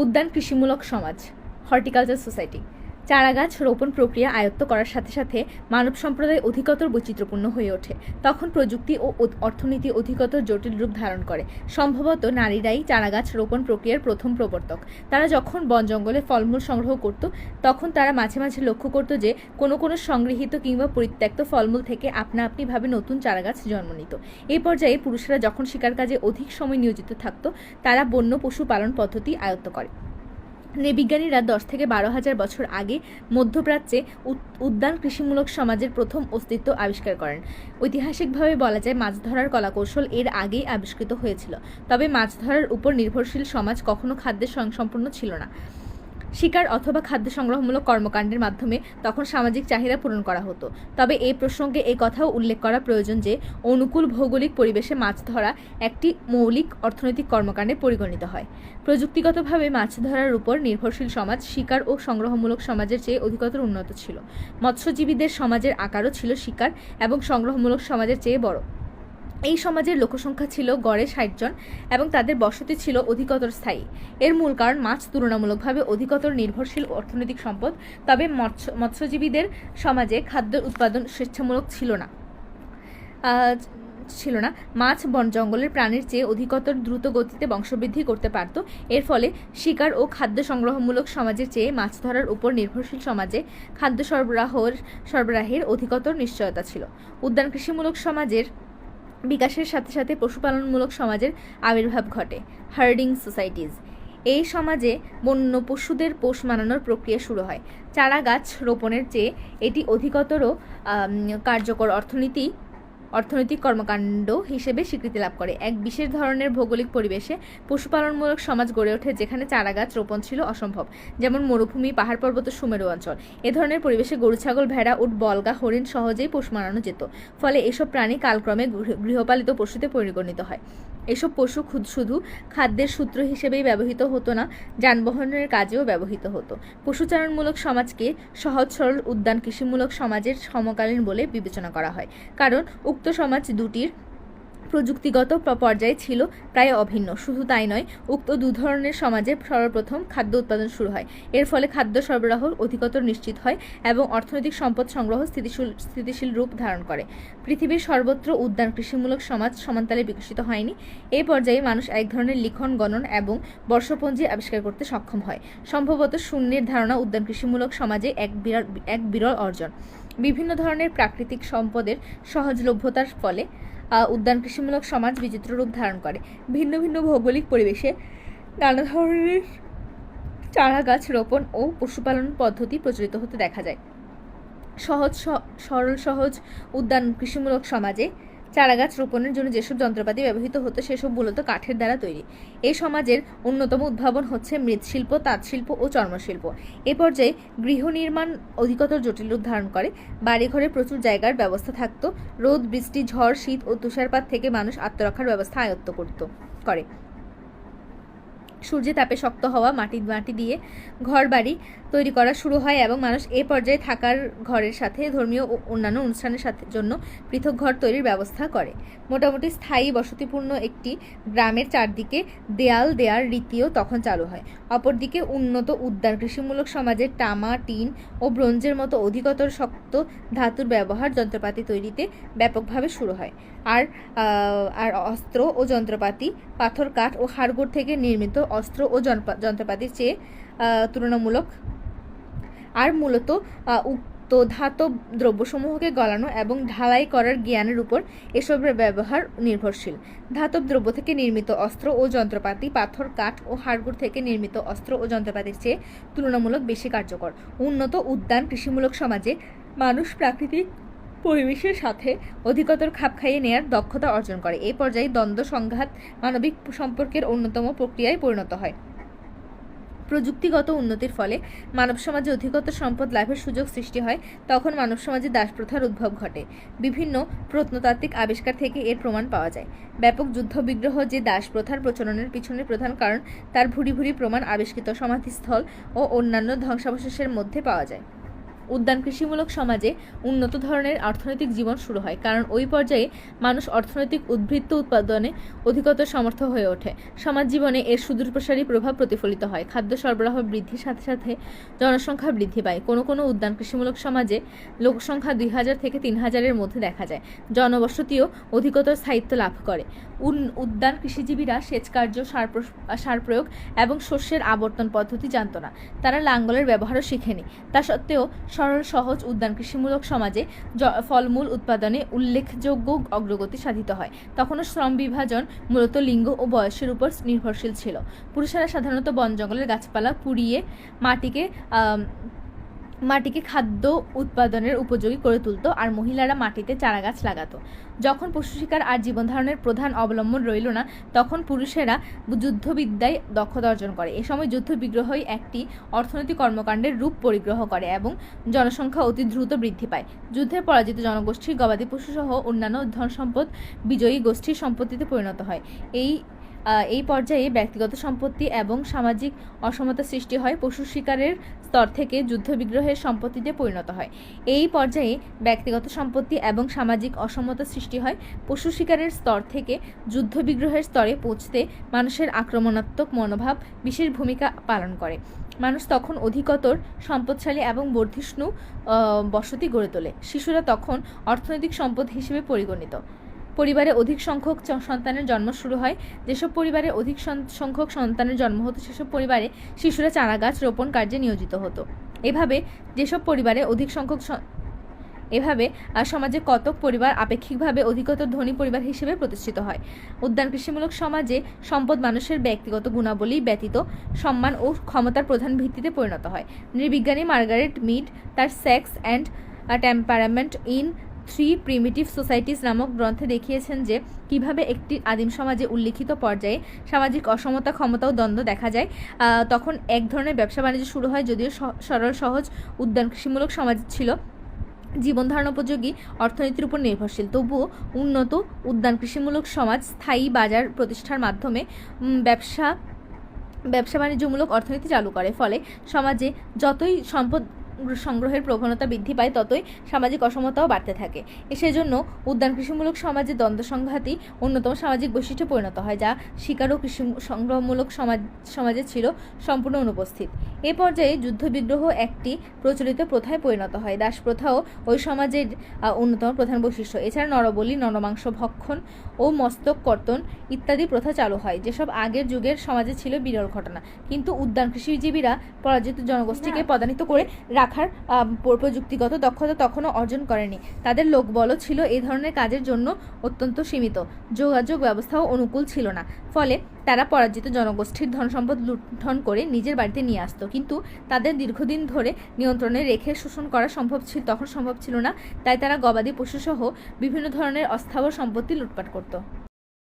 উদ্যান কৃষিমূলক সমাজ horticulture society. চারাগাছ রোপণ প্রক্রিয়া আয়ত্ত করার সাথে সাথে মানব সম্প্রদায় অধিকতর বৈচিত্র্যপূর্ণ হয়ে ওঠে। তখন প্রযুক্তি ও অর্থনীতি অধিকতর জটিল রূপ ধারণ করে। সম্ভবত নারীরাই চারাগাছ রোপণ প্রক্রিয়ার প্রথম প্রবর্তক। তারা যখন বন জঙ্গলে ফলমূল সংগ্রহ করত, তখন তারা মাঝে মাঝে লক্ষ্য করত যে, কোনো কোনো সংগৃহীত কিংবা পরিত্যক্ত ফলমূল থেকে আপনা আপনিভাবে নতুন চারাগাছ জন্ম নিত। এই পর্যায়ে পুরুষরা যখন শিকার কাজে অধিক সময় নিয়োজিত থাকত, তারা বন্য পশু পালন পদ্ধতি আয়ত্ত করে। নৃবিজ্ঞানীরা দশ থেকে বারো হাজার বছর আগে মধ্যপ্রাচ্যে উদ্যান কৃষিমূলক সমাজের প্রথম অস্তিত্ব আবিষ্কার করেন। ঐতিহাসিকভাবে বলা যায় মাছ ধরার কলাকৌশল এর আগেই আবিষ্কৃত হয়েছিল। তবে মাছ ধরার উপর নির্ভরশীল সমাজ কখনো খাদ্যের স্বয়ংসম্পূর্ণ ছিল না। শিকার অথবা খাদ্য সংগ্রহমূলক কর্মকাণ্ডের মাধ্যমে তখন সামাজিক চাহিদা পূরণ করা হতো। তবে এই প্রসঙ্গে এই কথাও উল্লেখ করা প্রয়োজন যে, অনুকূল ভৌগোলিক পরিবেশে মাছ ধরা একটি মৌলিক অর্থনৈতিক কর্মকাণ্ডে পরিগণিত হয়। প্রযুক্তিগতভাবে মাছ ধরার উপর নির্ভরশীল সমাজ শিকার ও সংগ্রহমূলক সমাজের চেয়ে অধিকতর উন্নত ছিল। মৎস্যজীবীদের সমাজের আকারও ছিল শিকার এবং সংগ্রহমূলক সমাজের চেয়ে বড়। এই সমাজের লোকসংখ্যা ছিল গড়ে ষাট জন এবং তাদের বসতি ছিল অধিকতর স্থায়ী। এর মূল কারণ মাছ তুলনামূলকভাবে অধিকতর নির্ভরশীল অর্থনৈতিক সম্পদ, তবে মৎস্য মৎস্যজীবীদের সমাজে খাদ্য উৎপাদন স্বেচ্ছামূলক ছিল না। ছিল না। মাছ বন জঙ্গলের প্রাণীর চেয়ে অধিকতর দ্রুত গতিতে বংশবৃদ্ধি করতে পারত। এর ফলে শিকার ও খাদ্য সংগ্রহমূলক সমাজের চেয়ে মাছ ধরার উপর নির্ভরশীল সমাজে খাদ্য সরবরাহর সরবরাহের অধিকতর নিশ্চয়তা ছিল। উদ্যান কৃষিমূলক সমাজের বিকাশের সাথে সাথে পশুপালনমূলক সমাজের আবির্ভাব ঘটে হার্ডিং সোসাইটিজ এই সমাজে বন্য পশুদের পোষ মানানোর প্রক্রিয়া শুরু হয়। চারা গাছ রোপণের চেয়ে এটি অধিকতর কার্যকর অর্থনীতি অর্থনৈতিক কর্মকাণ্ড হিসেবে স্বীকৃতি লাভ করে। এক বিশেষ ধরনের ভৌগোলিক পরিবেশে পশুপালনমূলক সমাজ গড়ে ওঠে যেখানে চারাগাছ রোপণ ছিল অসম্ভব, যেমন মরুভূমি, পাহাড় পর্বত, সুমেরু অঞ্চল। এ ধরনের পরিবেশে গরু, ছাগল, ভেড়া, উট বলগা হরিণ সহজেই পোষ মানানো যেত। ফলে এসব প্রাণী কালক্রমে গৃহপালিত পশুতে পরিগণিত হয়। এসব পশু খুদ, শুধু খাদ্যের সূত্র হিসেবেই ব্যবহৃত হতো না, যানবাহনের কাজেও ব্যবহৃত হতো। পশুচারণমূলক সমাজকে সহজ, সরল, উদ্যান কৃষিমূলক সমাজের সমকালীন বলে বিবেচনা করা হয়। কারণ উক্ত সমাজ দুটির প্রযুক্তিগত পর্যায়ে ছিল, প্রায় অভিন্ন। শুধু তাই নয়, উক্ত দু ধরনের সমাজে সর্বপ্রথম খাদ্য উৎপাদন শুরু হয়। এর ফলে খাদ্য সরবরাহ অধিকতর নিশ্চিত হয় এবং অর্থনৈতিক সম্পদ সংগ্রহ স্থিতিশীল স্থিতিশীল রূপ ধারণ করে। পৃথিবীর সর্বত্র উদ্যান কৃষিমূলক সমাজ সমানতালে বিকশিত হয়নি। এই পর্যায়ে মানুষ এক ধরনের লিখন গণন এবং বর্ষপঞ্জি আবিষ্কার করতে সক্ষম হয়। সম্ভবত শূন্যের ধারণা উদ্যান কৃষিমূলক সমাজে এক বিরল এক বিরল অর্জন। বিভিন্ন ধরনের প্রাকৃতিক সম্পদের সহজলভ্যতার ফলে উদ্যান কৃষিমূলক সমাজ বিচিত্র রূপ ধারণ করে। ভিন্ন ভিন্ন ভৌগোলিক পরিবেশে নানা ধরনের চারা গাছ রোপণ ও পশুপালন পদ্ধতি প্রচলিত হতে দেখা যায়। সহজ সরল, সহজ উদ্যান কৃষিমূলক সমাজে চারাগাছ রোপণের জন্য যেসব যন্ত্রপাতি ব্যবহৃত হতো, সেসব মূলত কাঠের দ্বারা তৈরি। এই সমাজের অন্যতম উদ্ভাবন হচ্ছে মৃৎশিল্প, তাঁতশিল্প ও চর্মশিল্প। এ পর্যায়ে গৃহ নির্মাণ অধিকতর জটিল রূপ ধারণ করে। বাড়িঘরে প্রচুর জায়গার ব্যবস্থা থাকতো। রোদ, বৃষ্টি, ঝড়, শীত ও তুষারপাত থেকে মানুষ আত্মরক্ষার ব্যবস্থা আয়ত্ত করত, করে। সূর্যে তাপে শক্ত হওয়া মাটি মাটি দিয়ে ঘর বাড়ি তৈরি করা শুরু হয় এবং মানুষ এ পর্যায়ে থাকার ঘরের সাথে ধর্মীয় অন্যান্য অনুষ্ঠানের সাথে জন্য পৃথক ঘর তৈরির ব্যবস্থা করে। মোটামুটি স্থায়ী বসতিপূর্ণ একটি গ্রামের চারদিকে দেয়াল দেয়ার রীতিও তখন চালু হয়। অপরদিকে উন্নত উদ্যান, কৃষিমূলক সমাজের টামা টিন ও ব্রোঞ্জের মতো অধিকতর শক্ত ধাতুর ব্যবহার যন্ত্রপাতি তৈরিতে ব্যাপকভাবে শুরু হয়। আর আর অস্ত্র ও যন্ত্রপাতি, পাথর, কাঠ ও হাড়গোড় থেকে নির্মিত অস্ত্র ও যন্ত্রপা- যন্ত্রপাতির চেয়ে তুলনামূলক। আর মূলত উক্ত ধাতব দ্রব্যসমূহকে গলানো এবং ঢালাই করার জ্ঞানের উপর এসবের ব্যবহার নির্ভরশীল। ধাতব দ্রব্য থেকে নির্মিত অস্ত্র ও যন্ত্রপাতি, পাথর, কাঠ ও হাড়গুড় থেকে নির্মিত অস্ত্র ও যন্ত্রপাতির চেয়ে তুলনামূলক বেশি কার্যকর। উন্নত, উদ্যান, কৃষিমূলক সমাজে মানুষ প্রাকৃতিক পরিবেশের সাথে অধিকতর খাপ খাইয়ে নেয়ার দক্ষতা অর্জন করে। এই পর্যায়ে দ্বন্দ্ব, সংঘাত, মানবিক সম্পর্কের অন্যতম প্রক্রিয়ায় পরিণত হয়। প্রযুক্তিগত উন্নতির ফলে মানব সমাজে অধিকতর সম্পদ লাভের সুযোগ সৃষ্টি হয়, তখন মানব সমাজে দাস প্রথার উদ্ভব ঘটে। বিভিন্ন প্রত্নতাত্ত্বিক আবিষ্কার থেকে এর প্রমাণ পাওয়া যায়। ব্যাপক যুদ্ধ বিগ্রহ যে দাস প্রথার প্রচলনের পিছনে প্রধান কারণ, তার ভুরি ভুরি প্রমাণ আবিষ্কৃত সমাধিস্থল ও অন্যান্য ধ্বংসাবশেষের মধ্যে পাওয়া যায়। উদ্যান কৃষিমূলক সমাজে উন্নত ধরনের অর্থনৈতিক জীবন শুরু হয়, কারণ ওই পর্যায়ে মানুষ অর্থনৈতিক উদ্বৃত্ত উৎপাদনে অধিকতর সমর্থ হয়ে ওঠে। সমাজ জীবনে এর সুদূরপ্রসারী প্রভাব প্রতিফলিত হয়। খাদ্য সরবরাহ বৃদ্ধির সাথে সাথে জনসংখ্যা বৃদ্ধি পায়। কোনো কোনো উদ্যান কৃষিমূলক সমাজে লোকসংখ্যা দুই হাজার থেকে তিন হাজারের মধ্যে দেখা যায়। জনবসতিও অধিকতর স্থায়িত্ব লাভ করে। উদ্যান কৃষিজীবীরা সেচ কার্য সার সার প্রয়োগ এবং শস্যের আবর্তন পদ্ধতি জানত না। তারা লাঙ্গলের ব্যবহারও শিখেনি। তা সত্ত্বেও সরল, সহজ, উদ্যান, কৃষিমূলক সমাজে ফলমূল উৎপাদনে উল্লেখযোগ্য অগ্রগতি সাধিত হয়। তখনও শ্রম বিভাজন মূলত লিঙ্গ ও বয়সের উপর নির্ভরশীল ছিল। পুরুষেরা সাধারণত বন জঙ্গলের গাছপালা পুড়িয়ে মাটিকে মাটিকে খাদ্য উৎপাদনের উপযোগী করে তুলত আর মহিলারা মাটিতে চারাগাছ লাগাতো। যখন পশু শিকার আর জীবন ধারণের প্রধান অবলম্বন রইল না, তখন পুরুষেরা যুদ্ধবিদ্যায় দক্ষতা অর্জন করে। এ সময় যুদ্ধ বিগ্রহই একটি অর্থনৈতিক কর্মকাণ্ডের রূপ পরিগ্রহ করে এবং জনসংখ্যা অতি দ্রুত বৃদ্ধি পায়। যুদ্ধে পরাজিত জনগোষ্ঠীর গবাদি পশুসহ অন্যান্য ধন সম্পদ বিজয়ী গোষ্ঠীর সম্পত্তিতে পরিণত হয়। এই এই পর্যায়ে ব্যক্তিগত সম্পত্তি এবং সামাজিক অসমতা সৃষ্টি হয়, পশু শিকারের স্তর থেকে যুদ্ধ বিগ্রহের সম্পত্তিতে পরিণত হয়। এই পর্যায়ে ব্যক্তিগত সম্পত্তি এবং সামাজিক অসমতা সৃষ্টি হয়, পশু শিকারের স্তর থেকে যুদ্ধ বিগ্রহের স্তরে পৌঁছতে মানুষের আক্রমণাত্মক মনোভাব বিশেষ ভূমিকা পালন করে। মানুষ তখন অধিকতর সম্পদশালী এবং বর্ধিষ্ণু বসতি গড়ে তোলে। শিশুরা তখন অর্থনৈতিক সম্পদ হিসেবে পরিগণিত। পরিবারে অধিক সংখ্যক সন্তানের জন্ম শুরু হয়। যেসব পরিবারে অধিক সংখ্যক সন্তানের জন্ম হতো সেসব পরিবারে শিশুরা চারা গাছ রোপণ কার্যে নিয়োজিত হতো। এভাবে যেসব পরিবারে অধিক সংখ্যক এভাবে আহ, সমাজে কতক পরিবার আপেক্ষিকভাবে অধিকতর ধনী পরিবার হিসেবে প্রতিষ্ঠিত হয়। উদ্যান কৃষিমূলক সমাজে সম্পদ মানুষের ব্যক্তিগত গুণাবলী ব্যতীত সম্মান ও ক্ষমতার প্রধান ভিত্তিতে পরিণত হয়। নৃবিজ্ঞানী মার্গারেট মিড তার sex and temperament in three primitive societies নামক গ্রন্থে দেখিয়েছেন যে, কীভাবে একটি আদিম সমাজে উল্লিখিত পর্যায়ে সামাজিক অসমতা, ক্ষমতা ও দ্বন্দ্ব দেখা যায় তখন এক ধরনের ব্যবসা বাণিজ্য শুরু হয় যদিও সরল, সহজ উদ্যান কৃষিমূলক সমাজ ছিল। জীবন ধারণ উপযোগী, অর্থনীতির উপর নির্ভরশীল। তবুও উন্নত উদ্যান কৃষিমূলক সমাজ স্থায়ী বাজার প্রতিষ্ঠার মাধ্যমে ব্যবসা ব্যবসা বাণিজ্যমূলক অর্থনীতি চালু করে। ফলে সমাজে যতই সম্পদ সংগ্রহের প্রবণতা বৃদ্ধি পায় ততই সামাজিক অসমতাও বাড়তে থাকে। সেজন্য উদ্যান কৃষিমূলক সমাজে দ্বন্দ্ব সংঘাতই অন্যতম সামাজিক বৈশিষ্ট্যে পরিণত হয় যা শিকার ও কৃষি সংগ্রহমূলক সমাজ সমাজে ছিল সম্পূর্ণ অনুপস্থিত। এ পর্যায়ে যুদ্ধবিগ্রহ একটি প্রচলিত প্রথায় পরিণত হয়। দাস প্রথাও ওই সমাজের অন্যতম প্রধান বৈশিষ্ট্য। এছাড়া নরবলি নরমাংস ভক্ষণ ও মস্তক কর্তন ইত্যাদি প্রথা চালু হয়। যেসব আগের যুগের সমাজে ছিল বিরল ঘটনা। কিন্তু উদ্যান কৃষিজীবীরা পরাজিত জনগোষ্ঠীকে পদান্বিত করে রাখার প্রযুক্তিগত দক্ষতা তখনও অর্জন করেনি। তাদের লোকবলও ছিল এই ধরনের কাজের জন্য অত্যন্ত সীমিত। যোগাযোগ ব্যবস্থাও অনুকূল ছিল না। ফলে তারা পরাজিত জনগোষ্ঠীর ধন সম্পদ লুণ্ঠন করে নিজের বাড়িতে নিয়ে আসতো। কিন্তু তাদের দীর্ঘদিন ধরে নিয়ন্ত্রণে রেখে শোষণ করা সম্ভব ছিল তখন সম্ভব ছিল না। তাই তারা গবাদি পশুসহ বিভিন্ন ধরনের অস্থাবর সম্পত্তি লুটপাট করত।